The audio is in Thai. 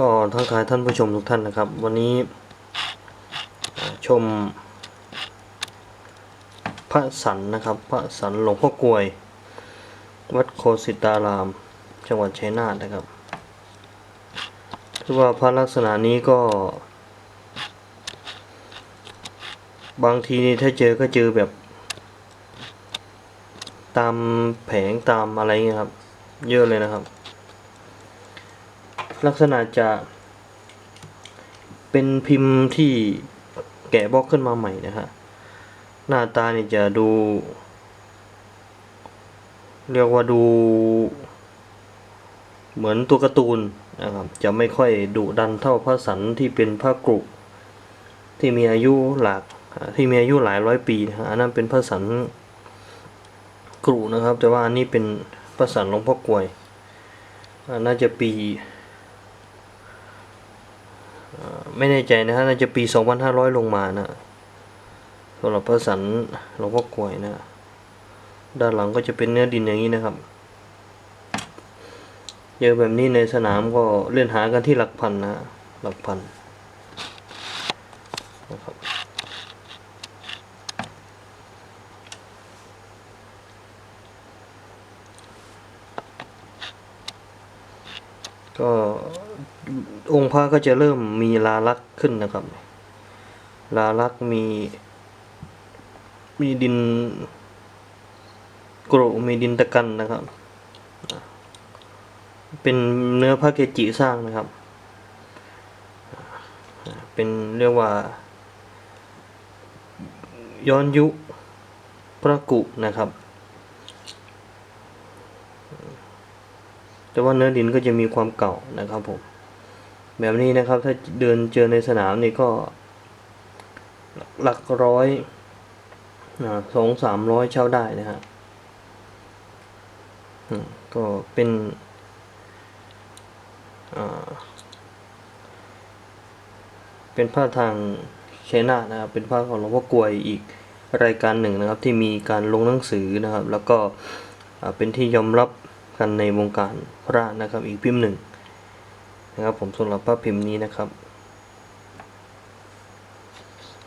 ก็ทักทายท่านผู้ชมทุกท่านนะครับ วันนี้ชม พระสันนะครับ พระสันหลวงพ่อกลวย วัดโคสิตาราม จังหวัดชัยนาทนะครับคือว่าพระลักษณะนี้ก็ บางทีนี่ถ้าเจอก็เจอแบบ ตามแผงตามอะไรเงี้ยครับ เยอะเลยนะครับ ลักษณะจะเป็นพิมพ์ที่แกะบล็อกขึ้นมาใหม่นะฮะ หน้าตาเนี่ยจะดู เรียกว่าดู เหมือนตัวการ์ตูนนะครับ จะไม่ค่อยดุดันเท่าพระสันที่เป็นพระกรุที่มีอายุหลากที่มีอายุหลายร้อยปีนะฮะอันนั้นเป็นพระสันกรุนะครับ แต่ว่าอันนี้เป็นพระสันหลวงพ่อกลวยน่าจะปี ไม่แน่ใจนะฮะน่าจะปี 2500 ลงมานะสำหรับพระสันหลวงพ่อกลวยนะ ด้านหลังก็จะเป็นเนื้อดินอย่างนี้นะครับเยอะแบบนี้ในสนามก็เล่นหากันที่หลักพันนะฮะหลักพันนะครับ ก็องค์พระก็จะเริ่มมีลาลักขึ้นนะครับ ลาลักมี มีดินกรุมีดินตะกันนะครับ เป็นเนื้อพระเกจิสร้างนะครับ เป็นเรียกว่า ย้อนยุพระกุนะครับ แต่ว่าเนื้อดินก็จะมีความเก่านะครับผมแบบนี้นะครับถ้าเดินเจอในสนามนี่ก็หลักร้อยสองสามร้อยเช่าได้นะฮะก็เป็นเป็นผ้าทางเชนานะครับเป็นผ้าของหลวงพ่อกลวยอีกรายการหนึ่งนะครับ ที่มีการลงหนังสือนะครับ แล้วก็เป็นที่ยอมรับ กันในวงการพระนะครับอีกพิมพ์หนึ่งนะครับผมสำหรับพระพิมพ์นี้นะครับ